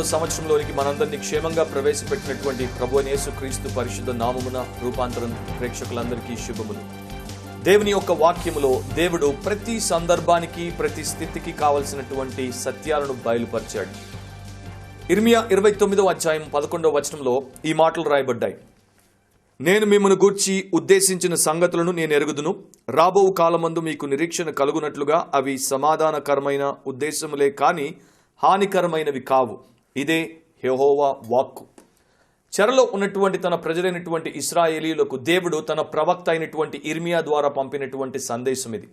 పదకొండవ సంవత్సరంలోనికి మనందరినీ క్షేమంగా ప్రవేశపెట్టినటువంటి ప్రభు క్రీస్తు పరిశుద్ధ నామమున రూపాంతరం ప్రేక్షకులందరికీ శుభములు. దేవుని యొక్క వాక్యములో దేవుడు ప్రతి సందర్భానికి ప్రతి స్థితికి కావలసినటువంటి సత్యాలను బయలుపరిచాడు. ఇర్మియా ఇరవై తొమ్మిదవ అధ్యాయం పదకొండవ వచనంలో ఈ మాటలు రాయబడ్డాయి. నేను మిమ్మను గూర్చి ఉద్దేశించిన సంగతులను నేను ఎరుగుదును. రాబో కాలమందు మీకు నిరీక్షణ కలుగునట్లుగా అవి సమాధానకరమైన ఉద్దేశములే కానీ హానికరమైనవి కావు. ఇదే హెహోవా వాక్కు. చెరలో ఉన్నటువంటి తన ప్రజలైనటువంటి ఇస్రాయేలీలకు దేవుడు తన ప్రవక్త అయినటువంటి ఇర్మియా ద్వారా పంపినటువంటి సందేశం ఇది.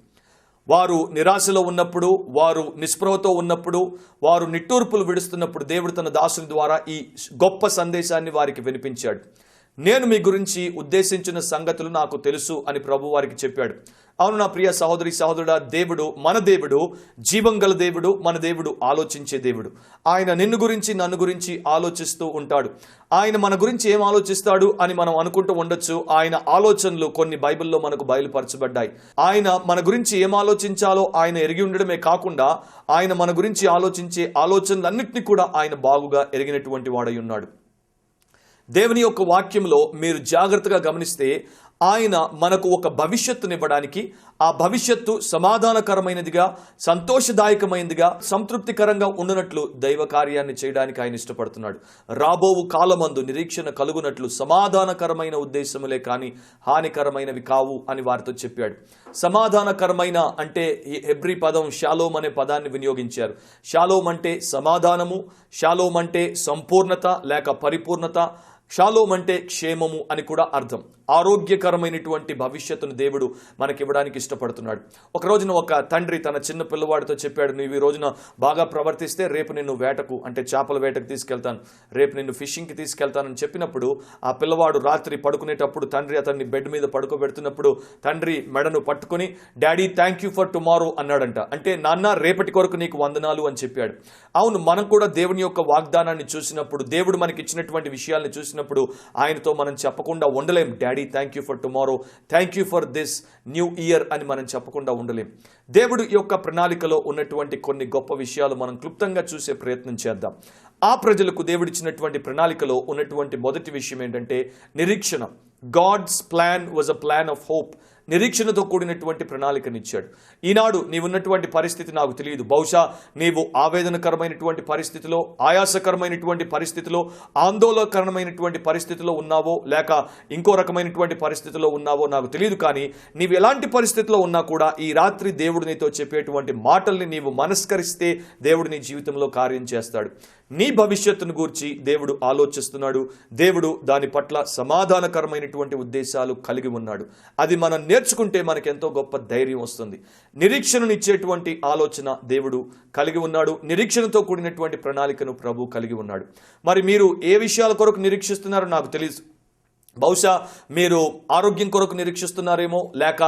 వారు నిరాశలో ఉన్నప్పుడు వారు నిస్పృహతో ఉన్నప్పుడు వారు నిట్టూర్పులు విడుస్తున్నప్పుడు దేవుడు తన దాసుని ద్వారా ఈ గొప్ప సందేశాన్ని వారికి వినిపించాడు. నేను మీ గురించి ఉద్దేశించిన సంగతులు నాకు తెలుసు అని ప్రభు వారికి చెప్పాడు. అవును నా ప్రియ సహోదరి సహోదరుడా దేవుడు మన దేవుడు జీవంగల దేవుడు మన దేవుడు ఆలోచించే దేవుడు. ఆయన నిన్ను గురించి నన్ను గురించి ఆలోచిస్తూ ఉంటాడు. ఆయన మన గురించి ఏం ఆలోచిస్తాడు అని మనం అనుకుంటూ ఉండొచ్చు. ఆయన ఆలోచనలు కొన్ని బైబిల్లో మనకు బయలుపరచబడ్డాయి. ఆయన మన గురించి ఏం ఆలోచించాలో ఆయన ఎరిగి ఉండడమే కాకుండా ఆయన మన గురించి ఆలోచించే ఆలోచనలన్నింటినీ కూడా ఆయన బాగుగా ఎరిగినటువంటి వాడై ఉన్నాడు. దేవుని యొక్క వాక్యంలో మీరు జాగ్రత్తగా గమనిస్తే ఆయన మనకు ఒక భవిష్యత్తునివ్వడానికి ఆ భవిష్యత్తు సమాధానకరమైనదిగా సంతోషదాయకమైనదిగా సంతృప్తికరంగా ఉండనట్లు దైవ కార్యాన్ని చేయడానికి ఆయన ఇష్టపడుతున్నాడు. రాబోవు కాలమందు నిరీక్షణ కలుగునట్లు సమాధానకరమైన ఉద్దేశములే కానీ హానికరమైనవి కావు అని వారితో చెప్పాడు. సమాధానకరమైన అంటే ఈ హెబ్రి పదం షాలోమ్ అనే పదాన్ని వినియోగించారు. షాలోమ్ అంటే సమాధానము షాలోమ్ అంటే సంపూర్ణత లేక పరిపూర్ణత షాలోమ్ అంటే క్షేమము అని కూడా అర్థం. ఆరోగ్యకరమైనటువంటి భవిష్యత్తును దేవుడు మనకి ఇవ్వడానికి ఇష్టపడుతున్నాడు. ఒక రోజున ఒక తండ్రి తన చిన్న పిల్లవాడితో చెప్పాడు నువ్వు ఈ రోజున బాగా ప్రవర్తిస్తే రేపు నిన్ను వేటకు అంటే చేపల వేటకు తీసుకెళ్తాను. రేపు నిన్ను ఫిషింగ్కి తీసుకెళ్తానని చెప్పినప్పుడు ఆ పిల్లవాడు రాత్రి పడుకునేటప్పుడు తండ్రి అతన్ని బెడ్ మీద పడుకోబెడుతున్నప్పుడు తండ్రి మెడను పట్టుకుని daddy thank you for tomorrow అన్నాడంట. అంటే నాన్న రేపటి కొరకు నీకు వందనాలు అని చెప్పాడు. అవును మనం కూడా దేవుని యొక్క వాగ్దానాన్ని చూసినప్పుడు దేవుడు మనకి ఇచ్చినటువంటి విషయాల్ని చూసినప్పుడు ఆయనతో మనం చెప్పకుండా ఉండలేం. Daddy thank you for tomorrow thank you for this new year అని మనం చెప్పకుండా ఉండలేం. దేవుడు యొక్క ప్రణాళికలో ఉన్నటువంటి కొన్ని గొప్ప విషయాలు మనం క్లుప్తంగా చూసే ప్రయత్నం చేద్దాం. ఆ ప్రజలకు దేవుడిచ్చినటువంటి ప్రణాళికలో ఉన్నటువంటి మొదటి విషయం ఏంటంటే నిరీక్షణ. God's plan was a plan of hope నిరీక్షణతో కూడినటువంటి ప్రణాళికనిచ్చాడు. ఈనాడు నీవున్నటువంటి పరిస్థితి నాకు తెలియదు. బహుశా నీవు ఆవేదనకరమైనటువంటి పరిస్థితిలో ఆయాసకరమైనటువంటి పరిస్థితిలో ఆందోళనకరమైనటువంటి పరిస్థితిలో ఉన్నావో లేక ఇంకో రకమైనటువంటి పరిస్థితిలో ఉన్నావో నాకు తెలియదు కానీ నీవు ఎలాంటి పరిస్థితిలో ఉన్నా కూడా ఈ రాత్రి దేవుడు నీతో చెప్పేటువంటి మాటల్ని నీవు మనస్కరిస్తే దేవుడు నీ జీవితంలో కార్యం చేస్తాడు. నీ భవిష్యత్తును గూర్చి దేవుడు ఆలోచిస్తున్నాడు. దేవుడు దాని పట్ల సమాధానకరమైనటువంటి ఉద్దేశాలు కలిగి ఉన్నాడు. అది మనం నేర్చుకుంటే మనకెంతో గొప్ప ధైర్యం వస్తుంది. నిరీక్షణనిచ్చేటువంటి ఆలోచన దేవుడు కలిగి ఉన్నాడు. నిరీక్షణతో కూడినటువంటి ప్రణాళికను ప్రభు కలిగి ఉన్నాడు. మరి మీరు ఏ విషయాల కొరకు నిరీక్షిస్తున్నారో నాకు తెలియదు బహుశా మీరు ఆరోగ్యం కొరకు నిరీక్షిస్తున్నారేమో లేక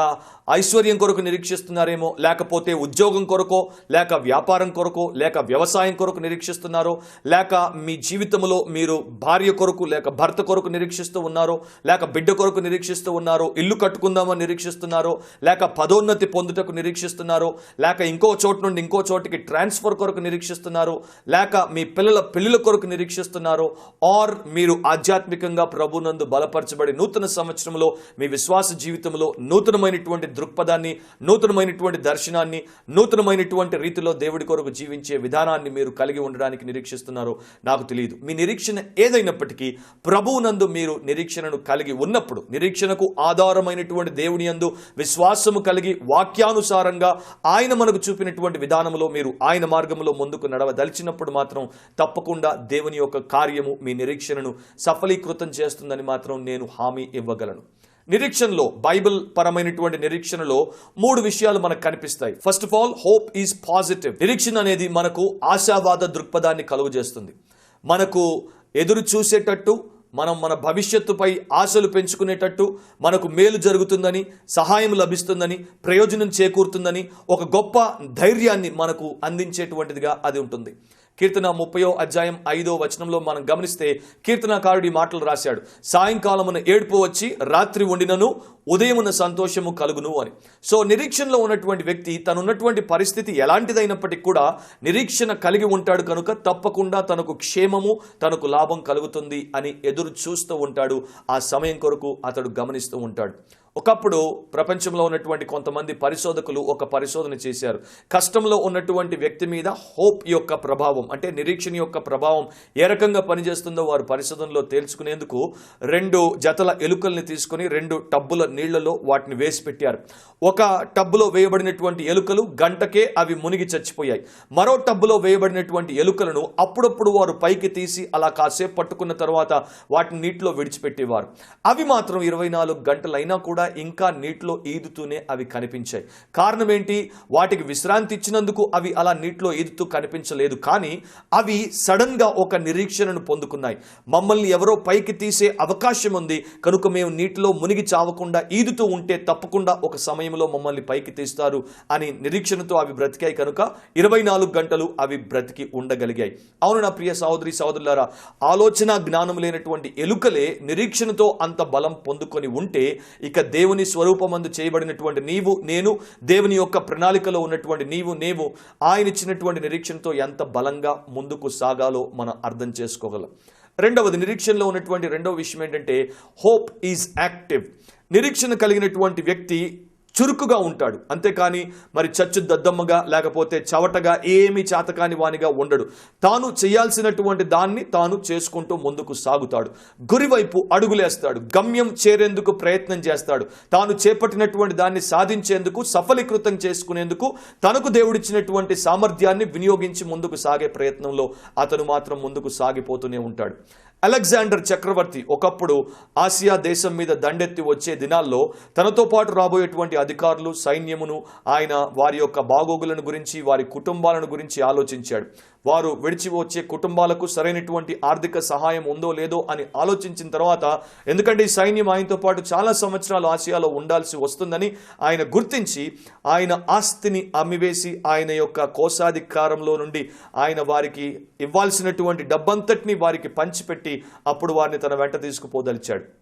ఐశ్వర్యం కొరకు నిరీక్షిస్తున్నారేమో లేకపోతే ఉద్యోగం కొరకో లేక వ్యాపారం కొరకో లేక వ్యవసాయం కొరకు నిరీక్షిస్తున్నారో లేక మీ జీవితంలో మీరు భార్య కొరకు లేక భర్త కొరకు నిరీక్షిస్తూ ఉన్నారో లేక బిడ్డ కొరకు నిరీక్షిస్తూ ఉన్నారో ఇల్లు కట్టుకుందామని నిరీక్షిస్తున్నారో లేక పదోన్నతి పొందుటకు నిరీక్షిస్తున్నారో లేక ఇంకో చోటు నుండి ఇంకో చోటికి ట్రాన్స్ఫర్ కొరకు నిరీక్షిస్తున్నారో లేక మీ పిల్లల పెళ్ళిల కొరకు నిరీక్షిస్తున్నారో ఆర్ మీరు ఆధ్యాత్మికంగా ప్రభునందు బలపరచబడి నూతన సంవత్సరంలో మీ విశ్వాస జీవితంలో నూతనమైనటువంటి దృక్పథాన్ని నూతనమైనటువంటి దర్శనాన్ని నూతనమైనటువంటి రీతిలో దేవుడి కొరకు జీవించే విధానాన్ని మీరు కలిగి ఉండడానికి నిరీక్షిస్తున్నారో నాకు తెలియదు. మీ నిరీక్షణ ఏదైనప్పటికీ ప్రభువునందు మీరు నిరీక్షణను కలిగి ఉన్నప్పుడు నిరీక్షణకు ఆధారమైనటువంటి దేవుని యందు విశ్వాసము కలిగి వాక్యానుసారంగా ఆయన మనకు చూపినటువంటి విధానంలో మీరు ఆయన మార్గంలో ముందుకు నడవదలిచినప్పుడు మాత్రం తప్పకుండా దేవుని యొక్క కార్యము మీ నిరీక్షణను సఫలీకృతం చేస్తుందని మాత్రం నేను హామీ ఇవ్వగలను. నిరీక్షణలో బైబిల్ పరమైనటువంటి నిరీక్షణలో మూడు విషయాలు మనకు కనిపిస్తాయి. First of all hope is positive నిరీక్షణ అనేది మనకు ఆశావాద దృక్పథాన్ని కలుగజేస్తుంది. మనకు ఎదురు చూసేటట్టు మనం మన భవిష్యత్తుపై ఆశలు పెంచుకునేటట్టు మనకు మేలు జరుగుతుందని సహాయం లభిస్తుందని ప్రయోజనం చేకూరుతుందని ఒక గొప్ప ధైర్యాన్ని మనకు అందించేటువంటిదిగా అది ఉంటుంది. కీర్తన ముప్పయో అధ్యాయం ఐదో వచనంలో మనం గమనిస్తే కీర్తనకారుడి మాటలు రాశాడు. సాయంకాలమున ఏడుపు వచ్చి రాత్రి వండినను ఉదయమున సంతోషము కలుగును అని. సో నిరీక్షణలో ఉన్నటువంటి వ్యక్తి తనున్నటువంటి పరిస్థితి ఎలాంటిదైనప్పటికీ కూడా నిరీక్షణ కలిగి ఉంటాడు కనుక తప్పకుండా తనకు క్షేమము తనకు లాభం కలుగుతుంది అని ఎదురు చూస్తూ ఉంటాడు. ఆ సమయం కొరకు అతడు గమనిస్తూ ఉంటాడు. ఒకప్పుడు ప్రపంచంలో ఉన్నటువంటి కొంతమంది పరిశోధకులు ఒక పరిశోధన చేశారు. కష్టంలో ఉన్నటువంటి వ్యక్తి మీద హోప్ యొక్క ప్రభావం అంటే నిరీక్షణ యొక్క ప్రభావం ఏ రకంగా పనిచేస్తుందో వారు పరిశోధనలో తేల్చుకునేందుకు రెండు జతల ఎలుకల్ని తీసుకుని రెండు టబ్బుల నీళ్ళలో వాటిని వేసి పెట్టారు. ఒక టబ్బులో వేయబడినటువంటి ఎలుకలు గంటకే అవి మునిగి చచ్చిపోయాయి. మరో టబ్బులో వేయబడినటువంటి ఎలుకలను అప్పుడప్పుడు వారు పైకి తీసి అలా కాసేపు పట్టుకున్న తర్వాత వాటిని నీటిలో విడిచిపెట్టేవారు. అవి మాత్రం ఇరవై నాలుగు గంటలైనా కూడా ఇంకా నీటిలో ఈదుతూనే అవి కనిపించాయి. కారణం ఏంటి వాటికి విశ్రాంతి ఇచ్చినందుకు అవి అలా నీటిలో ఈదుతూ కనిపించలేదు. కానీ అవి సడన్గా ఒక నిరీక్షణను పొందుకున్నాయి. మమ్మల్ని ఎవరో పైకి తీసే అవకాశం ఉంది. కనుక మేము నీటిలో మునిగి చావకుండా ఈదుతూ ఉంటే తప్పకుండా ఒక సమయంలో మమ్మల్ని పైకి తీస్తారు అని నిరీక్షణతో అవి బ్రతికాయి కనుక ఇరవై నాలుగు గంటలు అవి బ్రతికి ఉండగలిగాయి. అవును నా ప్రియ సహోదరి సహోదరులారా ఆలోచన జ్ఞానం లేనటువంటి ఎలుకలే నిరీక్షణతో అంత బలం పొందుకొని ఉంటే ఇక దేవుని స్వరూపమందు చేయబడినటువంటి నీవు నేను దేవుని యొక్క ప్రణాళికలో ఉన్నటువంటి నీవు నేవు ఆయన ఇచ్చినటువంటి నిరీక్షణతో ఎంత బలంగా ముందుకు సాగాలో మనం అర్థం చేసుకోగలం. రెండవది నిరీక్షణలో ఉన్నటువంటి రెండవ విషయం ఏంటంటే హోప్ ఈజ్ యాక్టివ్ నిరీక్షణ కలిగినటువంటి వ్యక్తి చురుకుగా ఉంటాడు. అంతేకాని మరి చచ్చు దద్దమ్మగా లేకపోతే చవటగా ఏమీ చేతకాని వానిగా ఉండడు. తాను చేయాల్సినటువంటి దాన్ని తాను చేసుకుంటూ ముందుకు సాగుతాడు. గురివైపు అడుగులేస్తాడు. గమ్యం చేరేందుకు ప్రయత్నం చేస్తాడు. తాను చేపట్టినటువంటి దాన్ని సాధించేందుకు సఫలీకృతం చేసుకునేందుకు తనకు దేవుడిచ్చినటువంటి సామర్థ్యాన్ని వినియోగించి ముందుకు సాగే ప్రయత్నంలో అతను మాత్రం ముందుకు సాగిపోతూనే ఉంటాడు. అలెగ్జాండర్ చక్రవర్తి ఒకప్పుడు ఆసియా దేశం మీద దండెత్తి వచ్చే దినాల్లో తనతో పాటు రాబోయేటువంటి అధికారులు సైన్యమును ఆయన వారి యొక్క బాగోగులను గురించి వారి కుటుంబాలను గురించి ఆలోచించాడు. వారు విడిచి వచ్చే కుటుంబాలకు సరైనటువంటి ఆర్థిక సహాయం ఉందో లేదో అని ఆలోచించిన తర్వాత ఎందుకంటే ఈ సైన్యం ఆయనతో పాటు చాలా సంవత్సరాలు ఆసియాలో ఉండాల్సి వస్తుందని ఆయన గుర్తించి ఆయన ఆస్తిని అమ్మివేసి ఆయన యొక్క కోశాధికారంలో నుండి ఆయన వారికి ఇవ్వాల్సినటువంటి డబ్బంతటిని వారికి పంచిపెట్టి అప్పుడు వారిని తన వెంట తీసుకుపోదలిచాడు.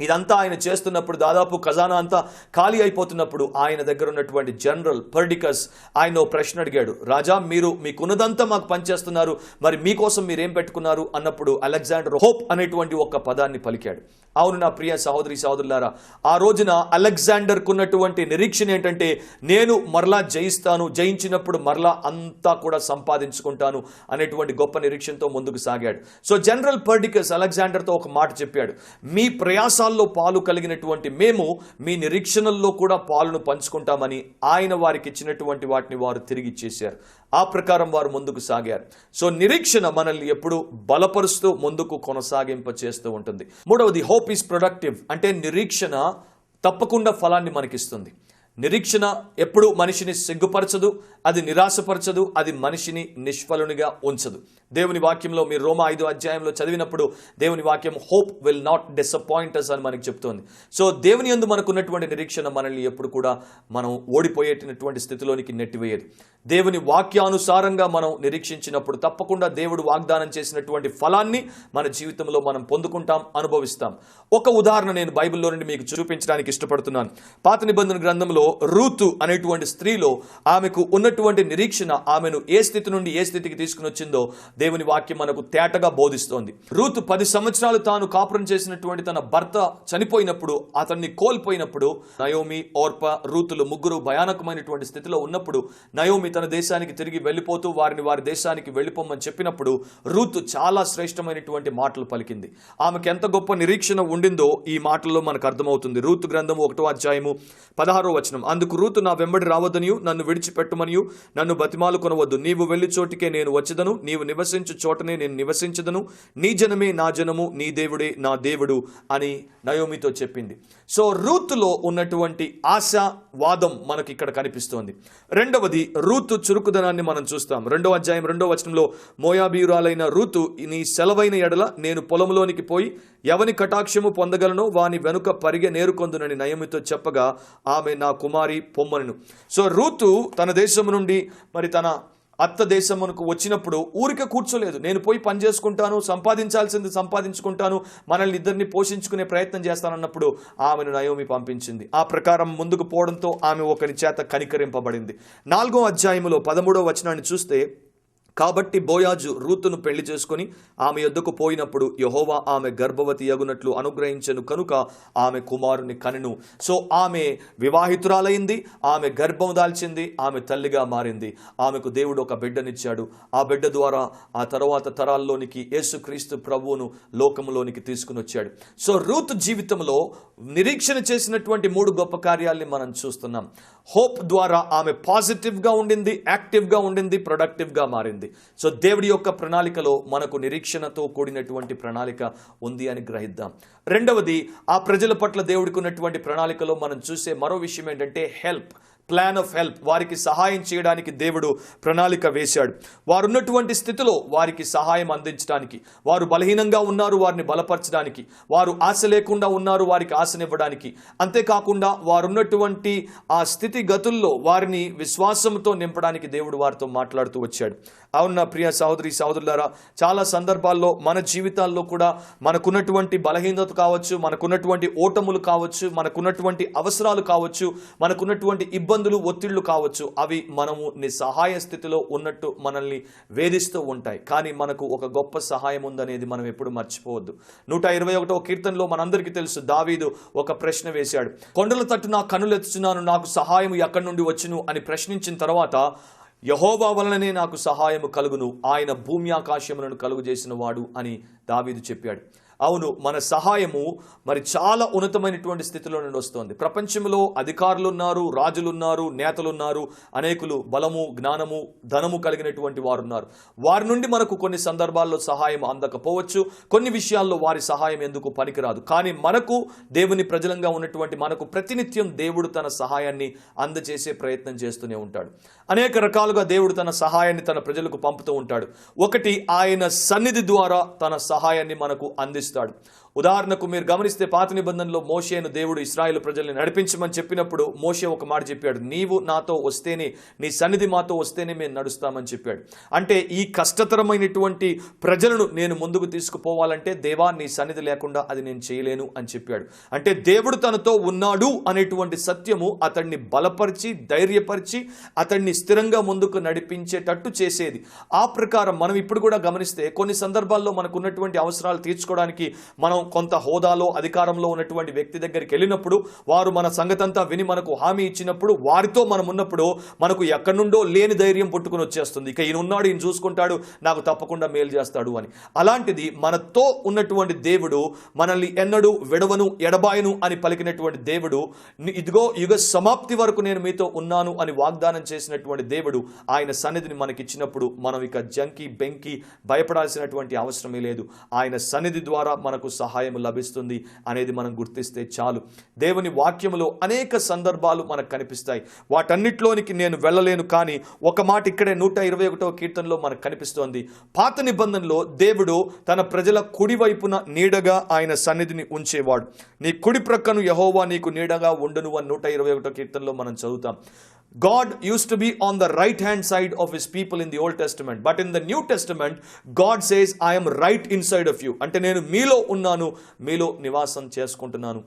ఇదంతా ఆయన చేస్తున్నప్పుడు దాదాపు ఖజానా అంతా ఖాళీ అయిపోతున్నప్పుడు ఆయన దగ్గర ఉన్నటువంటి జనరల్ పర్డికస్ ఆయన ఓ ప్రశ్న అడిగాడు రాజా మీరు మీకున్నదంతా మాకు పనిచేస్తున్నారు మరి మీకోసం మీరేం పెట్టుకున్నారు? అన్నప్పుడు అలెగ్జాండర్ హోప్ అనేటువంటి ఒక పదాన్ని పలికాడు. అవును నా ప్రియ సహోదరి సహోదరులారా ఆ రోజున అలెగ్జాండర్కున్నటువంటి నిరీక్షణ ఏంటంటే నేను మరలా జయిస్తాను జయించినప్పుడు మరలా అంతా కూడా సంపాదించుకుంటాను అనేటువంటి గొప్ప నిరీక్షణతో ముందుకు సాగాడు. సో జనరల్ పర్డికస్ అలెగ్జాండర్తో ఒక మాట చెప్పాడు. మీ ప్రయాసాల్లో పాలు కలిగినటువంటి మేము మీ నిరీక్షణల్లో కూడా పాలును పంచుకుంటామని ఆయన వారికి ఇచ్చినటువంటి వాటిని వారు తిరిగి ఇచ్చేశారు. ఆ ప్రకారం వారు ముందుకు సాగారు. సో నిరీక్షణ మనల్ని ఎప్పుడు బలపరుస్తూ ముందుకు కొనసాగింప చేస్తూ ఉంటుంది. మూడవది హోప్ ఈస్ ప్రొడక్టివ్ అంటే నిరీక్షణ తప్పకుండా ఫలాన్ని మనకిస్తుంది. నిరీక్షణ ఎప్పుడు మనిషిని సిగ్గుపరచదు అది నిరాశపరచదు అది మనిషిని నిష్ఫలునిగా ఉంచదు. దేవుని వాక్యంలో మీరు రోమా ఐదు అధ్యాయంలో చదివినప్పుడు దేవుని వాక్యం హోప్ విల్ నాట్ డిసప్పాయింటర్స్ అని మనకి చెప్తోంది. సో దేవుని యందు మనకున్నటువంటి నిరీక్షణ మనల్ని ఎప్పుడు కూడా మనం ఓడిపోయేటటువంటి స్థితిలోనికి నెట్టివేయదు. దేవుని వాక్యానుసారంగా మనం నిరీక్షించినప్పుడు తప్పకుండా దేవుడు వాగ్దానం చేసినటువంటి ఫలాన్ని మన జీవితంలో మనం పొందుకుంటాం అనుభవిస్తాం. ఒక ఉదాహరణ నేను బైబిల్లో నుండి మీకు చూపించడానికి ఇష్టపడుతున్నాను. పాత నిబంధన గ్రంథంలో రూతు అనేటువంటి స్త్రీలో ఆమెకు ఉన్నటువంటి నిరీక్షణ ఆమెను ఏ స్థితి నుండి ఏ స్థితికి తీసుకుని వచ్చిందో దేవుని వాక్యం మనకు తేటగా బోధిస్తోంది. రూతు పది సంవత్సరాలు తాను కాపురం చేసినటువంటి తన భర్త చనిపోయినప్పుడు అతన్ని కోల్పోయినప్పుడు నయోమి ఓర్ప రూతులు ముగ్గురు భయానకమైనటువంటి స్థితిలో ఉన్నప్పుడు నయోమి తన దేశానికి తిరిగి వెళ్ళిపోతూ వారిని వారి దేశానికి వెళ్ళిపోమని చెప్పినప్పుడు రూతు చాలా శ్రేష్టమైనటువంటి మాటలు పలికింది. ఆమెకు ఎంత గొప్ప నిరీక్షణ ఉండిందో ఈ మాటల్లో మనకు అర్థమవుతుంది. రూతు గ్రంథము ఒకటో అధ్యాయము పదహారో వచనం. అందుకు రూతు నా వెంబడి రావద్దనియు నన్ను విడిచిపెట్టమనియు నన్ను బతిమాలు కొనవద్దు. నీవు వెళ్ళి చోటికే నేను వచ్చదను నీవు నివసించు చోటనే నేను నివసించదను. నీ జనమే నా జనము నీ దేవుడే నా దేవుడు అని నయోమితో చెప్పింది. సో రూతులో ఉన్నటువంటి ఆశ వాదం మనకి ఇక్కడ కనిపిస్తోంది. రెండవది రూతు చురుకుదనాన్ని మనం చూస్తాం. రెండో అధ్యాయం రెండో వచనంలో మోయాబీయురాలైన రూతు నీ సెలవైన ఎడల నేను పొలంలోనికి పోయి ఎవని కటాక్షము పొందగలను వాని వెనుక పరిగె నేరుకొందునని నయమితో చెప్పగా ఆమె నా కుమారి పొమ్మను సో రూతు తన దేశం నుండి మరి తన అత్త దేశమునకు వచ్చినప్పుడు ఊరికే కూర్చోలేదు. నేను పోయి పని చేసుకుంటాను సంపాదించాల్సింది సంపాదించుకుంటాను మనల్ని ఇద్దరిని పోషించుకునే ప్రయత్నం చేస్తానన్నప్పుడు ఆమెను నయోమి పంపించింది. ఆ ప్రకారం ముందుకు పోవడంతో ఆమె ఒకరి చేత కనికరింపబడింది. నాలుగో అధ్యాయములో పదమూడో వచనాన్ని చూస్తే కాబట్టి బోయాజు రూతును పెళ్ళి చేసుకొని ఆమె యొద్దకు పోయినప్పుడు యహోవా ఆమె గర్భవతి అగునట్లు అనుగ్రహించను కనుక ఆమె కుమారుని కనెను. సో ఆమె వివాహితురాలైంది ఆమె గర్భం దాల్చింది ఆమె తల్లిగా మారింది. ఆమెకు దేవుడు ఒక బిడ్డనిచ్చాడు. ఆ బిడ్డ ద్వారా ఆ తర్వాత తరాల్లోనికి యేసుక్రీస్తు ప్రభువును లోకంలోనికి తీసుకుని వచ్చాడు సో రూత్ జీవితంలో నిరీక్షణ చేసినటువంటి మూడు గొప్ప కార్యాల్ని మనం చూస్తున్నాం. హోప్ ద్వారా ఆమె పాజిటివ్గా ఉండింది యాక్టివ్గా ఉండింది ప్రొడక్టివ్గా మారింది. సో దేవుడి యొక్క ప్రణాళికలో మనకు నిరీక్షణతో కూడినటువంటి ప్రణాళిక ఉంది అని గ్రహిద్దాం. రెండవది ఆ ప్రజల పట్ల దేవుడికి ఉన్నటువంటి ప్రణాళికలో మనం చూసే మరో విషయం ఏంటంటే హెల్ప్. ప్లాన్ ఆఫ్ హెల్ప్ వారికి సహాయం చేయడానికి దేవుడు ప్రణాళిక వేశాడు. వారు ఉన్నటువంటి స్థితిలో వారికి సహాయం అందించడానికి వారు బలహీనంగా ఉన్నారు వారిని బలపరచడానికి వారు ఆశ లేకుండా ఉన్నారు వారికి ఆశనివ్వడానికి. అంతేకాకుండా వారున్నటువంటి ఆ స్థితి గతుల్లో వారిని విశ్వాసంతో నింపడానికి దేవుడు వారితో మాట్లాడుతూ వచ్చాడు. అవున ప్రియ సహోదరి సహోదరులారా చాలా సందర్భాల్లో మన జీవితాల్లో కూడా మనకున్నటువంటి బలహీనత కావచ్చు మనకున్నటువంటి ఓటములు కావచ్చు మనకున్నటువంటి అవసరాలు కావచ్చు మనకున్నటువంటి ఇబ్బందులు ఒత్తిళ్ళు కావచ్చు అవి మనము నిస్సహాయ స్థితిలో ఉన్నట్టు మనల్ని వేధిస్తూ ఉంటాయి. కానీ మనకు ఒక గొప్ప సహాయం ఉందనేది మనం ఎప్పుడు మర్చిపోవద్దు. నూట ఇరవై ఒకటో కీర్తనలో మనందరికీ తెలుసు దావీదు ఒక ప్రశ్న వేశాడు. కొండల తట్టు నా కనులు ఎత్తుచున్నాను నాకు సహాయం ఎక్కడి నుండి వచ్చును అని ప్రశ్నించిన తర్వాత యహోబా వలననే నాకు సహాయము కలుగును. ఆయన భూమి ఆకాశములను కలుగు చేసిన వాడు అని దావీదు చెప్పాడు. అవును మన సహాయము మరి చాలా ఉన్నతమైనటువంటి స్థితిలో నుండి వస్తుంది. ప్రపంచంలో అధికారులు ఉన్నారు రాజులున్నారు నేతలున్నారు అనేకులు బలము జ్ఞానము ధనము కలిగినటువంటి వారు ఉన్నారు వారి నుండి మనకు కొన్ని సందర్భాల్లో సహాయం అందకపోవచ్చు కొన్ని విషయాల్లో వారి సహాయం ఎందుకు పనికిరాదు. కానీ మనకు దేవుని ప్రజలంగా ఉన్నటువంటి మనకు ప్రతినిత్యం దేవుడు తన సహాయాన్ని అందజేసే ప్రయత్నం చేస్తూనే ఉంటాడు. అనేక రకాలుగా దేవుడు తన సహాయాన్ని తన ప్రజలకు పంపుతూ ఉంటాడు. ఒకటి ఆయన సన్నిధి ద్వారా తన సహాయాన్ని మనకు అందిస్తాడు. ఉదాహరణకు మీరు గమనిస్తే పాత నిబంధనలో మోషేను దేవుడు ఇస్రాయేల్ ప్రజల్ని నడిపించమని చెప్పినప్పుడు మోషే ఒక మాట చెప్పాడు నీవు నాతో వస్తేనే నీ సన్నిధి మాతో వస్తేనే మేము నడుస్తామని చెప్పాడు. అంటే ఈ కష్టతరమైనటువంటి ప్రజలను నేను ముందుకు తీసుకుపోవాలంటే దేవా నీ సన్నిధి లేకుండా అది నేను చేయలేను అని చెప్పాడు. అంటే దేవుడు తనతో ఉన్నాడు అనేటువంటి సత్యము అతన్ని బలపరిచి ధైర్యపరిచి అతన్ని స్థిరంగా ముందుకు నడిపించేటట్టు చేసేది. ఆ ప్రకారం మనం ఇప్పుడు కూడా గమనిస్తే కొన్ని సందర్భాల్లో మనకు ఉన్నటువంటి అవసరాలు తీర్చుకోవడానికి మనం కొంత హోదాలో అధికారంలో ఉన్నటువంటి వ్యక్తి దగ్గరికి వెళ్ళినప్పుడు వారు మన సంగతంతా విని మనకు హామీ ఇచ్చినప్పుడు వారితో మనం ఉన్నప్పుడు మనకు ఎక్కడి నుండో లేని ధైర్యం పుట్టుకుని వచ్చేస్తుంది. ఇక ఈయన ఉన్నాడు ఈయన చూసుకుంటాడు నాకు తప్పకుండా మేలు చేస్తాడు అని. అలాంటిది మనతో ఉన్నటువంటి దేవుడు మనల్ని ఎన్నడూ విడవను ఎడబాయను అని పలికినటువంటి దేవుడు ఇదిగో యుగ సమాప్తి వరకు నేను మీతో ఉన్నాను అని వాగ్దానం చేసినటువంటి దేవుడు ఆయన సన్నిధిని మనకిచ్చినప్పుడు మనం ఇక జంకి బెంకి భయపడాల్సినటువంటి అవసరమే లేదు. ఆయన సన్నిధి ద్వారా మనకు సహాయం లభిస్తుంది అనేది మనం గుర్తిస్తే చాలు. దేవుని వాక్యములో అనేక సందర్భాలు మనకు కనిపిస్తాయి. వాటన్నిటిలోనికి నేను వెళ్ళలేను కానీ ఒక మాట ఇక్కడే నూట ఇరవై ఒకటో కీర్తనలో మనకు కనిపిస్తోంది. పాత నిబంధనలో దేవుడు తన ప్రజల కుడివైపున నీడగా ఆయన సన్నిధిని ఉంచేవాడు. నీ కుడి ప్రక్కను యహోవా నీకు నీడగా ఉండను అని నూట ఇరవై ఒకటో కీర్తనలో మనం చదువుతాం. God used to be on the right hand side of his people in the old Testament. But in the new Testament, God says I right right inside of you. అంటే నేను మీలో ఉన్నాను మీలో నివాసం చేసుకుంటున్నాను.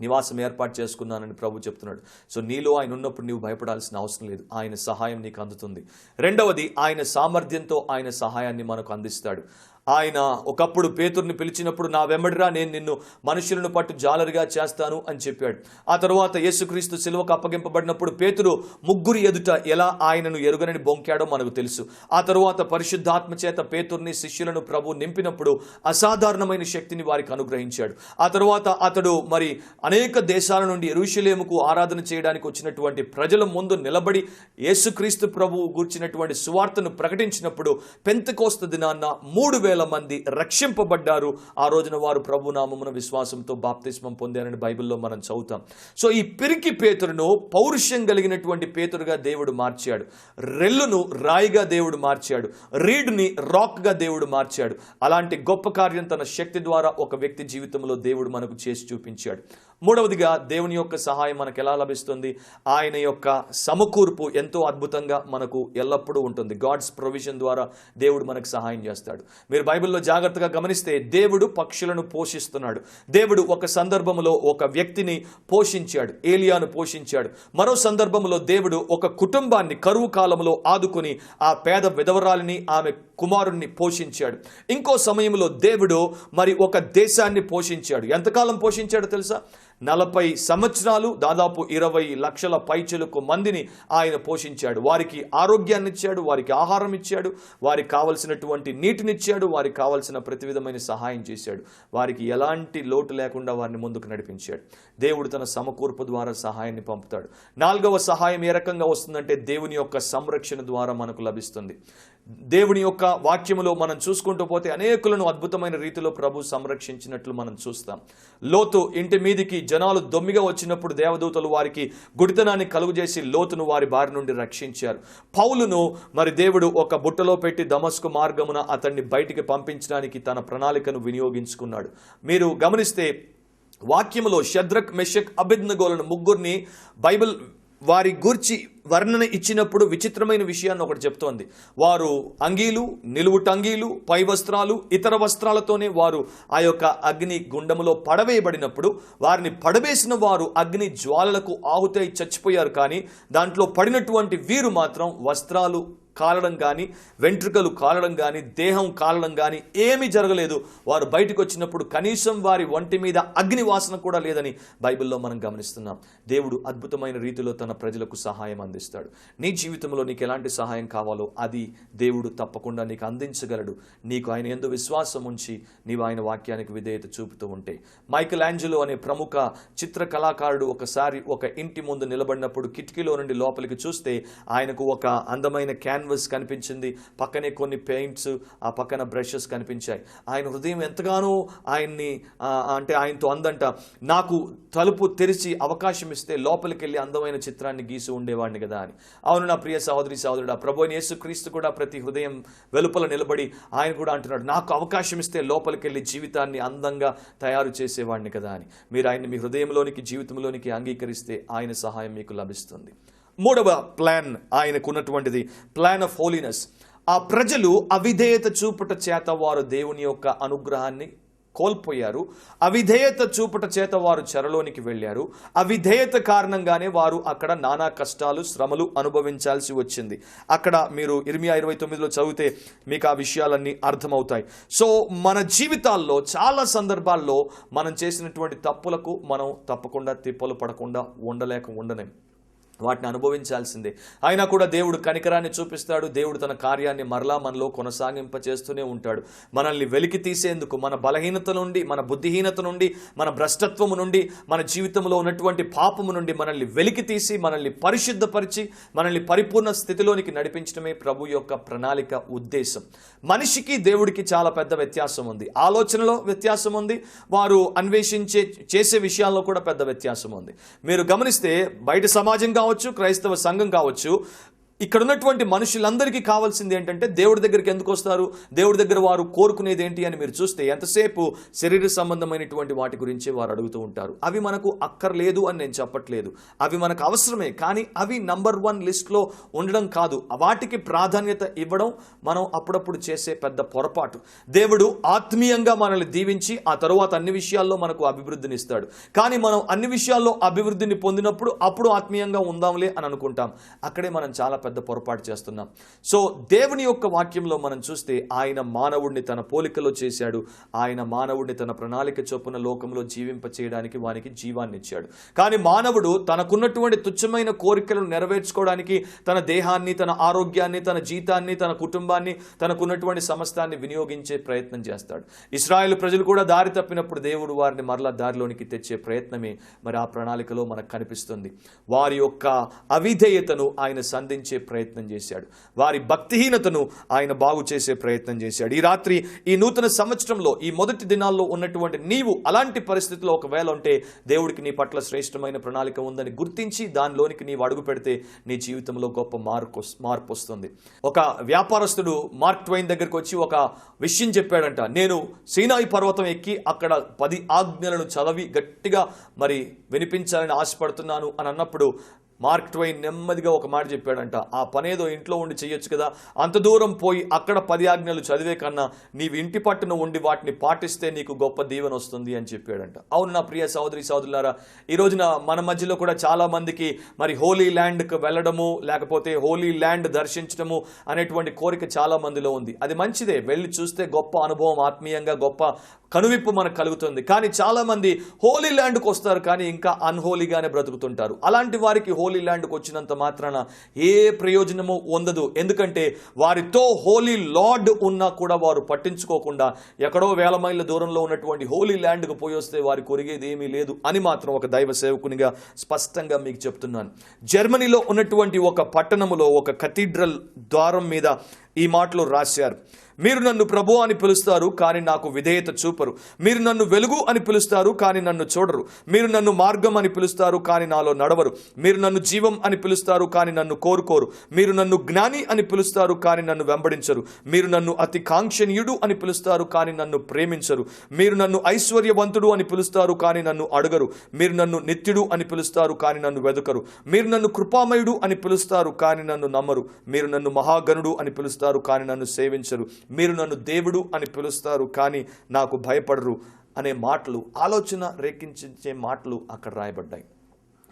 నివాసం ఏర్పాటు చేసుకున్నానని ప్రభు చెప్తున్నాడు. సో నీలో ఆయన ఉన్నప్పుడు నీవు భయపడాల్సిన అవసరం లేదు. ఆయన సహాయం నీకు అందుతుంది. రెండవది ఆయన సామర్థ్యంతో ఆయన సహాయాన్ని మనకు అందిస్తాడు. ఆయన ఒకప్పుడు పేతుర్ని పిలిచినప్పుడు నా వెంబడిరా నేను నిన్ను మనుషులను పట్టు జాలరిగా చేస్తాను అని చెప్పాడు. ఆ తర్వాత యేసుక్రీస్తు సిలువకు అప్పగింపబడినప్పుడు పేతురు ముగ్గురు ఎదుట ఎలా ఆయనను ఎరుగనని బొంకాడో మనకు తెలుసు. ఆ తరువాత పరిశుద్ధాత్మ చేత పేతుర్ని శిష్యులను ప్రభు నింపినప్పుడు అసాధారణమైన శక్తిని వారికి అనుగ్రహించాడు. ఆ తర్వాత అతడు మరి అనేక దేశాల నుండి ఎరుషలేముకు ఆరాధన చేయడానికి వచ్చినటువంటి ప్రజల ముందు నిలబడి యేసుక్రీస్తు ప్రభువు గూర్చినటువంటి సువార్తను ప్రకటించినప్పుడు పెంతకోస్త దినాన్న మూడు వేల మంది రక్షింపబడ్డారు. ఆ రోజున వారు ప్రభు నామమున విశ్వాసంతో బాప్తిస్మం పొందారని బైబిల్లో మనం చదువుతాం. సో ఈ పిరికి పేతురును పౌరుషం కలిగినటువంటి పేతురుగా దేవుడు మార్చాడు. రెల్లును రాయిగా దేవుడు మార్చాడు. రీడ్ని రాక్గా దేవుడు మార్చాడు. అలాంటి గొప్ప కార్యం తన శక్తి ద్వారా ఒక వ్యక్తి జీవితంలో దేవుడు మనకు చేసి చూపించాడు. మూడవదిగా దేవుని యొక్క సహాయం మనకు ఎలా లభిస్తుంది? ఆయన యొక్క సమకూర్పు ఎంతో అద్భుతంగా మనకు ఎల్లప్పుడూ ఉంటుంది. గాడ్స్ ప్రొవిజన్ ద్వారా దేవుడు మనకు సహాయం చేస్తాడు. మీరు బైబిల్లో జాగ్రత్తగా గమనిస్తే దేవుడు పక్షులను పోషిస్తున్నాడు. దేవుడు ఒక సందర్భంలో ఒక వ్యక్తిని పోషించాడు. ఏలియాను పోషించాడు. మరో సందర్భంలో దేవుడు ఒక కుటుంబాన్ని కరువు కాలంలో ఆదుకుని ఆ పేద విధవరాలిని ఆమె కుమారుణ్ణి పోషించాడు. ఇంకో సమయంలో దేవుడు మరి ఒక దేశాన్ని పోషించాడు. ఎంతకాలం పోషించాడు తెలుసా? నలభై సంవత్సరాలు దాదాపు ఇరవై లక్షల పైచలకు మందిని ఆయన పోషించాడు. వారికి ఆరోగ్యాన్ని ఇచ్చాడు వారికి ఆహారం ఇచ్చాడు వారికి కావలసినటువంటి నీటినిచ్చాడు వారికి కావలసిన ప్రతి విధమైన సహాయం చేశాడు. వారికి ఎలాంటి లోటు లేకుండా వారిని ముందుకు నడిపించాడు. దేవుడు తన సమకూర్పు ద్వారా సహాయాన్ని పంపుతాడు. నాలుగవ సహాయం ఏ రకంగా వస్తుందంటే దేవుని యొక్క సంరక్షణ ద్వారా మనకు లభిస్తుంది. దేవుని యొక్క వాక్యములో మనం చూసుకుంటూ పోతే అనేకులను అద్భుతమైన రీతిలో ప్రభు సంరక్షించినట్లు మనం చూస్తాం. లోతు ఇంటి మీదికి జనాలు దొమ్మిగా వచ్చినప్పుడు దేవదూతలు వారికి గుడితనాన్ని కలుగజేసి లోతును వారి బారి నుండి రక్షించారు. పౌలును మరి దేవుడు ఒక బుట్టలో పెట్టి దమస్కు మార్గమున అతన్ని బయటికి పంపించడానికి తన ప్రణాళికను వినియోగించుకున్నాడు. మీరు గమనిస్తే వాక్యములో షద్రక్ మెషక్ అభిజ్ఞగోలను ముగ్గురిని బైబిల్ వారి గూర్చి వర్ణన ఇచ్చినప్పుడు విచిత్రమైన విషయాన్ని ఒకటి చెప్తోంది. వారు అంగీలు నిలువుటంగీలు పై వస్త్రాలు ఇతర వస్త్రాలతోనే వారు ఆ యొక్క అగ్ని గుండములో పడవేయబడినప్పుడు వారిని పడవేసిన వారు అగ్ని జ్వాలలకు ఆహుతై చచ్చిపోయారు కానీ దాంట్లో పడినటువంటి వీరు మాత్రం వస్త్రాలు కాలడం కానీ వెంట్రుకలు కాలడం కానీ దేహం కాలడం కానీ ఏమీ జరగలేదు. వారు బయటకు వచ్చినప్పుడు కనీసం వారి ఒంటి మీద అగ్ని వాసన కూడా లేదని బైబిల్లో మనం గమనిస్తున్నాం. దేవుడు అద్భుతమైన రీతిలో తన ప్రజలకు సహాయం అందిస్తాడు. నీ జీవితంలో నీకు ఎలాంటి సహాయం కావాలో అది దేవుడు తప్పకుండా నీకు అందించగలడు. నీకు ఆయన ఎందు విశ్వాసం ఉంచి నీవు ఆయన వాక్యానికి విధేయత చూపుతూ ఉంటే. మైకల్ యాంజలో అనే ప్రముఖ చిత్ర కళాకారుడు ఒకసారి ఒక ఇంటి ముందు నిలబడినప్పుడు కిటికీలో నుండి లోపలికి చూస్తే ఆయనకు ఒక అందమైన క్యాన్ క్యాన్వస్ కనిపించింది. పక్కనే కొన్ని పెయింట్స్ ఆ పక్కన బ్రషెస్ కనిపించాయి. ఆయన హృదయం ఎంతగానో ఆయన్ని అంటే ఆయనతో అందంట. నాకు తలుపు తెరిచి అవకాశం ఇస్తే లోపలికి వెళ్ళి అందమైన చిత్రాన్ని గీసి ఉండేవాడిని కదా అని. అవును నా ప్రియ సహోదరి సహోదరుడు ప్రభు యేసుక్రీస్తు కూడా ప్రతి హృదయం వెలుపల నిలబడి ఆయన కూడా అంటున్నాడు. నాకు అవకాశం ఇస్తే లోపలికి వెళ్ళి జీవితాన్ని అందంగా తయారు చేసేవాడిని కదా అని. మీరు ఆయన్ని మీ హృదయంలోనికి జీవితంలోనికి అంగీకరిస్తే ఆయన సహాయం మీకు లభిస్తుంది. మూడవ ప్లాన్ ఆయనకున్నటువంటిది. ప్లాన్ ఆఫ్ హోలీనెస్ ఆ ప్రజలు అవిధేయత చూపుట చేత వారు దేవుని యొక్క అనుగ్రహాన్ని కోల్పోయారు. అవిధేయత చూపుట చేత వారు చెరలోనికి వెళ్ళారు. అవిధేయత కారణంగానే వారు అక్కడ నానా కష్టాలు శ్రమలు అనుభవించాల్సి వచ్చింది. అక్కడ మీరు ఇరవై ఇరవై తొమ్మిదిలో చదివితే మీకు ఆ విషయాలన్నీ అర్థమవుతాయి. సో మన జీవితాల్లో చాలా సందర్భాల్లో మనం చేసినటువంటి తప్పులకు మనం తప్పకుండా తిప్పలు పడకుండా ఉండలేక ఉండలేం. వాటిని అనుభవించాల్సిందే. అయినా కూడా దేవుడు కనికరాన్ని చూపిస్తాడు. దేవుడు తన కార్యాన్ని మరలా మనలో కొనసాగింప చేస్తూనే ఉంటాడు. మనల్ని వెలికి తీసేందుకు మన బలహీనత నుండి మన బుద్ధిహీనత నుండి మన భ్రష్టత్వము నుండి మన జీవితంలో ఉన్నటువంటి పాపము నుండి మనల్ని వెలికి తీసి మనల్ని పరిశుద్ధపరిచి మనల్ని పరిపూర్ణ స్థితిలోనికి నడిపించడమే ప్రభు యొక్క ప్రణాళిక ఉద్దేశం. మనిషికి దేవుడికి చాలా పెద్ద వ్యత్యాసం ఉంది. ఆలోచనలో వ్యత్యాసం ఉంది. వారు అన్వేషించే చేసే విషయాల్లో కూడా పెద్ద వ్యత్యాసం ఉంది. మీరు గమనిస్తే బయట సమాజం కావచ్చు కావచ్చు క్రైస్తవ సంఘం కావచ్చు ఇక్కడ ఉన్నటువంటి మనుషులందరికీ కావాల్సింది ఏంటంటే దేవుడి దగ్గరికి ఎందుకు వస్తారు? దేవుడి దగ్గర వారు కోరుకునేది ఏంటి అని మీరు చూస్తే ఎంతసేపు శరీర సంబంధమైనటువంటి వాటి గురించి వారు అడుగుతూ ఉంటారు. అవి మనకు అక్కర్లేదు అని నేను చెప్పట్లేదు. అవి మనకు అవసరమే కానీ అవి నంబర్ వన్ లిస్ట్లో ఉండడం కాదు. వాటికి ప్రాధాన్యత ఇవ్వడం మనం అప్పుడప్పుడు చేసే పెద్ద పొరపాటు. దేవుడు ఆత్మీయంగా మనల్ని దీవించి ఆ తరువాత అన్ని విషయాల్లో మనకు అభివృద్ధిని ఇస్తాడు. కానీ మనం అన్ని విషయాల్లో అభివృద్ధిని పొందినప్పుడు అప్పుడు ఆత్మీయంగా ఉందాంలే అని అనుకుంటాం. అక్కడే మనం చాలా పెద్ద పొరపాటు చేస్తున్నాం. సో దేవుని యొక్క వాక్యంలో మనం చూస్తే ఆయన మానవుడిని తన పోలికలో చేశాడు. ఆయన మానవుడిని తన ప్రణాళిక చొప్పున లోకంలో జీవింప చేయడానికి వానికి జీవాన్ని ఇచ్చాడు. కానీ మానవుడు తనకున్నటువంటి తుచ్చమైన కోరికలను నెరవేర్చుకోవడానికి తన దేహాన్ని తన ఆరోగ్యాన్ని తన జీతాన్ని తన కుటుంబాన్ని తనకున్నటువంటి సమస్తాన్ని వినియోగించే ప్రయత్నం చేస్తాడు. ఇస్రాయేల్ ప్రజలు కూడా దారి తప్పినప్పుడు దేవుడు వారిని మరలా దారిలోనికి తెచ్చే ప్రయత్నమే మరి ఆ ప్రణాళికలో మనకు కనిపిస్తుంది. వారి యొక్క అవిధేయతను ఆయన సంధించే ప్రయత్నం చేశాడు. వారి భక్తిహీనతను ఆయన బాగు చేసే ప్రయత్నం చేశాడు. ఈ రాత్రి ఈ నూతన సంవత్సరంలో ఈ మొదటి దినాల్లో ఉన్నటువంటి నీవు అలాంటి పరిస్థితిలో ఒకవేళ ఉంటే దేవుడికి నీ పట్ల శ్రేష్టమైన ప్రణాళిక ఉందని గుర్తించి దానిలోనికి నీవు అడుగు పెడితే నీ జీవితంలో గొప్ప మార్పు మార్పు వస్తుంది. ఒక వ్యాపారస్తుడు మార్క్ ట్వైన్ దగ్గరికి వచ్చి ఒక విషయం చెప్పాడంట. నేను సీనాయి పర్వతం ఎక్కి అక్కడ పది ఆజ్ఞలను చదివి గట్టిగా మరి వినిపించాలని ఆశపడుతున్నాను అని అన్నప్పుడు మార్క్ ట్వైన్ నెమ్మదిగా ఒక మాట చెప్పాడంట ఆ పనేదో ఇంట్లో ఉండి చేయొచ్చు కదా. అంత దూరం పోయి అక్కడ పది ఆజ్ఞలు చదివే కన్నా నీవు ఇంటి పట్టున ఉండి వాటిని పాటిస్తే నీకు గొప్ప దీవెన వస్తుంది అని చెప్పాడంట. అవును నా ప్రియ సహోదరి సహోదరులారా ఈ రోజున మన మధ్యలో కూడా చాలా మందికి మరి హోలీ ల్యాండ్కి వెళ్ళడము లేకపోతే హోలీ ల్యాండ్ దర్శించడము అనేటువంటి కోరిక చాలా మందిలో ఉంది. అది మంచిదే. వెళ్ళి చూస్తే గొప్ప అనుభవం ఆత్మీయంగా గొప్ప కనువిప్పు మనకు కలుగుతుంది. కానీ చాలా మంది హోలీ ల్యాండ్కి వస్తారు కానీ ఇంకా అన్హోలీగానే బ్రతుకుతుంటారు. అలాంటి వారికి హోలీ హోలీ ల్యాండ్కి వచ్చినంత మాత్రాన ఏ ప్రయోజనము ఉండదు. ఎందుకంటే వారితో హోలీ లార్డ్ ఉన్నా కూడా వారు పట్టించుకోకుండా ఎక్కడో వేల మైళ్ళ దూరంలో ఉన్నటువంటి హోలీ ల్యాండ్కి పోయొస్తే వారి కొరిగేది ఏమీ లేదు అని మాత్రం ఒక దైవ సేవకునిగా స్పష్టంగా మీకు చెప్తున్నాను. జర్మనీలో ఉన్నటువంటి ఒక పట్టణములో ఒక కథీడ్రల్ ద్వారం మీద ఈ మాటలు రాశారు. మీరు నన్ను ప్రభు అని పిలుస్తారు కానీ నాకు విధేయత చూపరు మీరు నన్ను వెలుగు అని పిలుస్తారు కానీ నన్ను చూడరు మీరు నన్ను మార్గం అని పిలుస్తారు కానీ నాలో నడవరు మీరు నన్ను జీవం అని పిలుస్తారు కానీ నన్ను కోరుకోరు మీరు నన్ను జ్ఞాని అని పిలుస్తారు కానీ నన్ను వెంబడించరు మీరు నన్ను అతి కాంక్షణీయుడు అని పిలుస్తారు కానీ నన్ను ప్రేమించరు మీరు నన్ను ఐశ్వర్యవంతుడు అని పిలుస్తారు కానీ నన్ను అడగరు మీరు నన్ను నిత్యుడు అని పిలుస్తారు కానీ నన్ను వెదకరు మీరు నన్ను కృపామయుడు అని పిలుస్తారు కానీ నన్ను నమ్మరు మీరు నన్ను మహాగణుడు అని పిలుస్తారు కానీ నన్ను సేవించరు మీరు నన్ను దేవుడు అని పిలుస్తారు కానీ నాకు భయపడరు అనే మాటలు ఆలోచన రేకించే మాటలు అక్కడ రాయబడ్డాయి.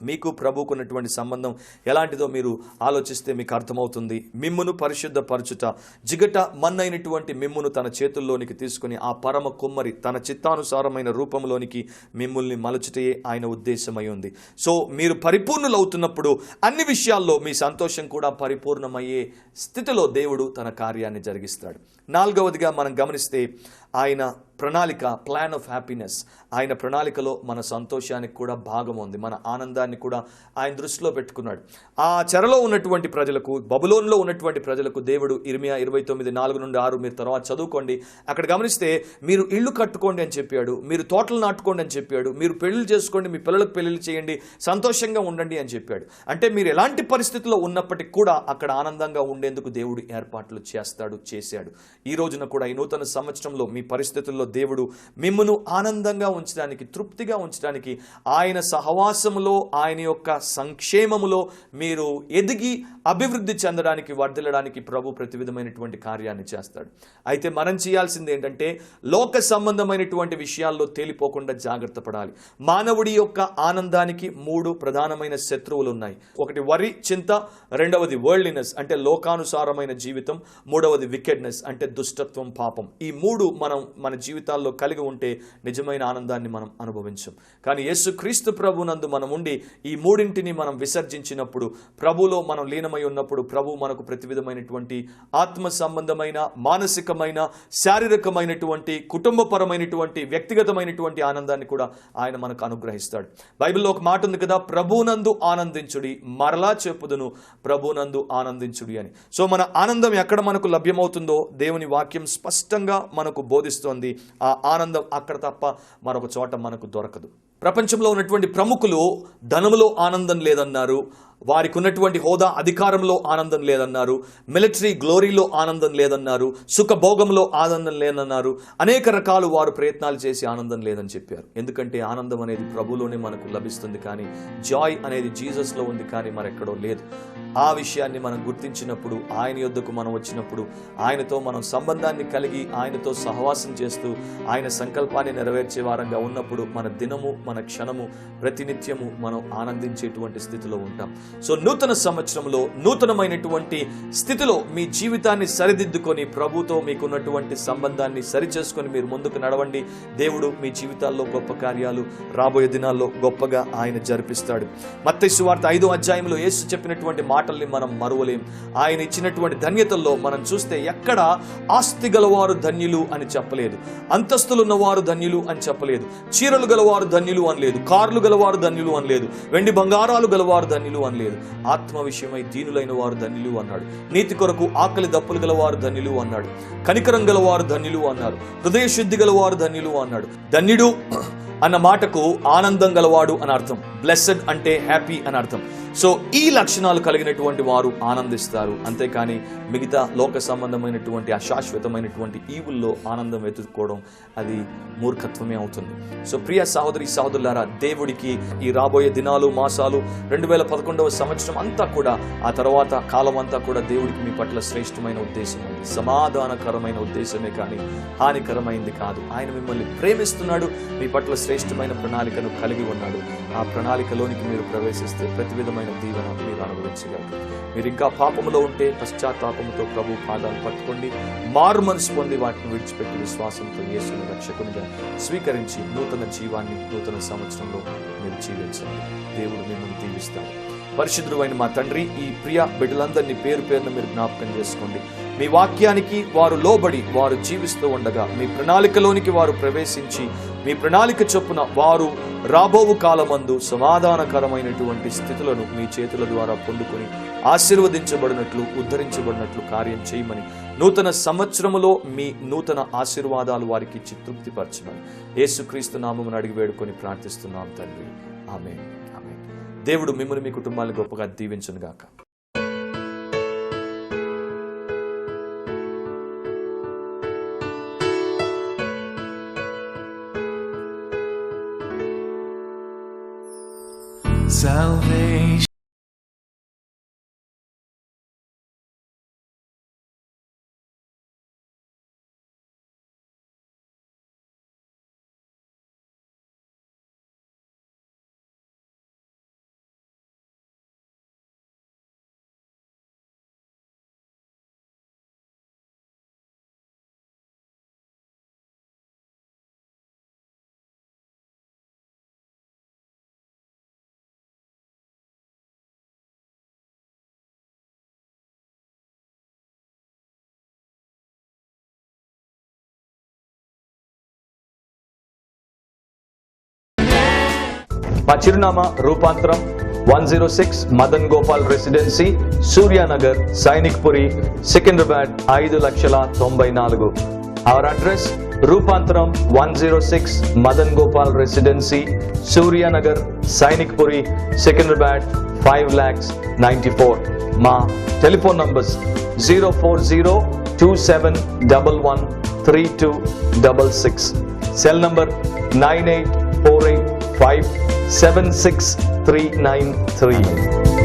మీకు ప్రభుకున్నటువంటి సంబంధం ఎలాంటిదో మీరు ఆలోచిస్తే మీకు అర్థమవుతుంది. మిమ్మును పరిశుద్ధపరచుట జిగట మన్నైనటువంటి మిమ్మును తన చేతుల్లోనికి తీసుకుని ఆ పరమ కుమ్మరి తన చిత్తానుసారమైన రూపంలోనికి మిమ్ముల్ని మలచుటయే ఆయన ఉద్దేశమై ఉంది. సో మీరు పరిపూర్ణులవుతున్నప్పుడు అన్ని విషయాల్లో మీ సంతోషం కూడా పరిపూర్ణమయ్యే స్థితిలో దేవుడు తన కార్యాన్ని జరిగిస్తాడు. నాలుగవదిగా మనం గమనిస్తే ఆయన ప్రణాళిక ప్లాన్ ఆఫ్ హ్యాపీనెస్ ఆయన ప్రణాళికలో మన సంతోషానికి కూడా భాగం ఉంది మన ఆనందాన్ని కూడా ఆయన దృష్టిలో పెట్టుకున్నాడు. ఆ చెరలో ఉన్నటువంటి ప్రజలకు బబులోన్లో ఉన్నటువంటి ప్రజలకు దేవుడు ఇరిమియా ఇరవై తొమ్మిది నాలుగు నుండి ఆరు మీరు తర్వాత చదువుకోండి. అక్కడ గమనిస్తే మీరు ఇల్లు కట్టుకోండి అని చెప్పాడు మీరు తోటలు నాటుకోండి అని చెప్పాడు మీరు పెళ్ళి చేసుకోండి మీ పిల్లలకు పెళ్ళిళ్ళు చేయండి సంతోషంగా ఉండండి అని చెప్పాడు. అంటే మీరు ఎలాంటి పరిస్థితుల్లో ఉన్నప్పటికీ కూడా అక్కడ ఆనందంగా ఉండేందుకు దేవుడు ఏర్పాట్లు చేస్తాడు చేశాడు. ఈ రోజున కూడా ఈ నూతన సంవత్సరంలో మీ పరిస్థితుల్లో దేవుడు మిమ్మను ఆనందంగా ఉంచడానికి తృప్తిగా ఉంచడానికి ఆయన సహవాసములో ఆయన యొక్క సంక్షేమములో మీరు ఎదిగి అభివృద్ధి చెందడానికి వర్ధిల్లడానికి ప్రభు ప్రతి విధమైనటువంటి కార్యాన్ని చేస్తాడు. అయితే మనం చేయాల్సింది ఏంటంటే లోక సంబంధమైనటువంటి విషయాల్లో తేలిపోకుండా జాగ్రత్త పడాలి. మానవుడి యొక్క ఆనందానికి మూడు ప్రధానమైన శత్రువులు ఉన్నాయి ఒకటి వరి చింత రెండవది వరల్డ్లీనెస్ అంటే లోకానుసారమైన జీవితం మూడవది వికెడ్నెస్ అంటే దుష్టత్వం పాపం. ఈ మూడు మన మన జీవితాల్లో కలిగి ఉంటే నిజమైన ఆనందాన్ని మనం అనుభవించం. కానీ యేసు క్రీస్తు ప్రభునందు మనం ఉండి ఈ మూడింటిని మనం విసర్జించినప్పుడు ప్రభులో మనం లీనమై ఉన్నప్పుడు ప్రభు మనకు ప్రతి విధమైనటువంటి ఆత్మ సంబంధమైన మానసికమైన శారీరకమైనటువంటి కుటుంబపరమైనటువంటి వ్యక్తిగతమైనటువంటి ఆనందాన్ని కూడా ఆయన మనకు అనుగ్రహిస్తాడు. బైబిల్లో ఒక మాట ఉంది కదా ప్రభునందు ఆనందించుడి మరలా చెప్పుదును ప్రభునందు ఆనందించుడి అని. సో మన ఆనందం ఎక్కడ మనకు లభ్యమవుతుందో దేవుని వాక్యం స్పష్టంగా మనకు బోధిస్తోంది. ఆ ఆనందం అక్కడ తప్ప మరొక చోట మనకు దొరకదు. ప్రపంచంలో ఉన్నటువంటి ప్రముఖులు ధనములో ఆనందం లేదన్నారు. వారికి ఉన్నటువంటి హోదా అధికారంలో ఆనందం లేదన్నారు మిలిటరీ గ్లోరీలో ఆనందం లేదన్నారు సుఖభోగంలో ఆనందం లేదన్నారు అనేక రకాలు వారు ప్రయత్నాలు చేసి ఆనందం లేదని చెప్పారు. ఎందుకంటే ఆనందం అనేది ప్రభులోనే మనకు లభిస్తుంది కానీ జాయ్ అనేది జీసస్లో ఉంది కానీ మరెక్కడో లేదు. ఆ విషయాన్ని మనం గుర్తించినప్పుడు ఆయన యొద్దకు మనం వచ్చినప్పుడు ఆయనతో మనం సంబంధాన్ని కలిగి ఆయనతో సహవాసం చేస్తూ ఆయన సంకల్పాన్ని నెరవేర్చే వారంగా ఉన్నప్పుడు మన దినము మన క్షణము ప్రతినిత్యము మనం ఆనందించేటువంటి స్థితిలో ఉంటాం. సో నూతన సంవత్సరంలో నూతనమైనటువంటి స్థితిలో మీ జీవితాన్ని సరిదిద్దుకొని ప్రభుతో మీకున్నటువంటి సంబంధాన్ని సరిచేసుకొని మీరు ముందుకు నడవండి. దేవుడు మీ జీవితాల్లో గొప్ప కార్యాలు రాబోయే దినాల్లో గొప్పగా ఆయన జరిపిస్తాడు. మత్స్సు సువార్త ఐదో అధ్యాయంలో యేసు చెప్పినటువంటి మాటల్ని మనం మరువలేం. ఆయన ఇచ్చినటువంటి ధన్యతల్లో మనం చూస్తే ఎక్కడ ఆస్తి గలవారు ధన్యులు అని చెప్పలేదు. అంతస్తులు ఉన్నవారు ధన్యులు అని చెప్పలేదు. చీరలు గలవారు ధన్యులు అనలేదు. కార్లు గలవారు ధన్యులు అనలేదు. వెండి బంగారాలు గలవారు ధన్యులు అనలేదు. లేదు. ఆత్మ విషయమై దీనులైన వారు ధన్యులు అన్నాడు. నీతి కొరకు ఆకలి దప్పులు గల వారు ధన్యులు అన్నాడు. కనికరం గల వారు ధన్యులు అన్నారు హృదయ శుద్ధి గల వారు ధన్యులు అన్నాడు. ధన్యుడు అన్న మాటకు ఆనందం గలవాడు అని అర్థం. బ్లెస్సెడ్ అంటే హ్యాపీ అని అర్థం. సో ఈ లక్షణాలు కలిగినటువంటి వారు ఆనందిస్తారు. అంతేకాని మిగతా లోక సంబంధమైనటువంటి అశాశ్వతమైనటువంటి ఈవుల్లో ఆనందం వెతుక్కోవడం అది మూర్ఖత్వమే అవుతుంది. సో ప్రియ సహోదరి సహోదరులారా దేవుడికి ఈ రాబోయే దినాలు మాసాలు రెండు వేల పదకొండవ సంవత్సరం అంతా కూడా ఆ తర్వాత కాలం అంతా కూడా దేవుడికి మీ పట్ల శ్రేష్టమైన ఉద్దేశం ఉంది. సమాధానకరమైన ఉద్దేశమే కానీ హానికరమైంది కాదు. ఆయన మిమ్మల్ని ప్రేమిస్తున్నాడు మీ పట్ల శ్రేష్టమైన ప్రణాళికను కలిగి ఉన్నాడు. ఆ ప్రణాళికలోనికి మీరు ప్రవేశిస్తే ప్రతి విధమైన దీవెన మీరు అనుభవించగలరు మీరు ఇంకా పాపములో ఉంటే పశ్చాత్తాపముతో ప్రభు పాదాలు పట్టుకోండి. మారు మనసు పొంది వాటిని విడిచిపెట్టి విశ్వాసంతో యేసుని రక్షకునిగా స్వీకరించి నూతన జీవాన్ని నూతన సంవత్సరంలో మీరు జీవించండి. దేవుడు మిమ్మల్ని దీవిస్తాడు. పరిశుద్ధుడు అయిన మా తండ్రి ఈ ప్రియ బిడ్డలందరినీ పేరు పేరున మీరు జ్ఞాపకం చేసుకోండి. మీ వాక్యానికి వారు లోబడి వారు జీవిస్తూ ఉండగా మీ ప్రణాళికలోనికి వారు ప్రవేశించి మీ ప్రణాళిక చొప్పున వారు రాబోవు కాలమందు సమాధానకరమైనటువంటి స్థితులను మీ చేతుల ద్వారా పొందుకొని ఆశీర్వదించబడినట్లు ఉద్ధరించబడినట్లు కార్యం చేయమని నూతన సంవత్సరములో మీ నూతన ఆశీర్వాదాలు వారికి ఇచ్చి తృప్తిపరచమని యేసుక్రీస్తు నామమును అడిగి వేడుకొని ప్రార్థిస్తున్నాం తండ్రి. ఆమె ఆమె దేవుడు మిమ్మల్ని మీ కుటుంబాన్ని గొప్పగా దీవించను గాక salvation. మా చిరునామా Rupantaram one zero six Madan Gopal residency Suryanagar Sainikpuri Secunderabad ఐదు లక్షల తొంభై నాలుగు. Our address Rupantaram one zero six Madan Gopal residency Suryanagar Sainikpuri Secunderabad five lakhs ninety four. మా telephone numbers zero four zero two seven double one three two double six. Cell number nine eight four eight five 76393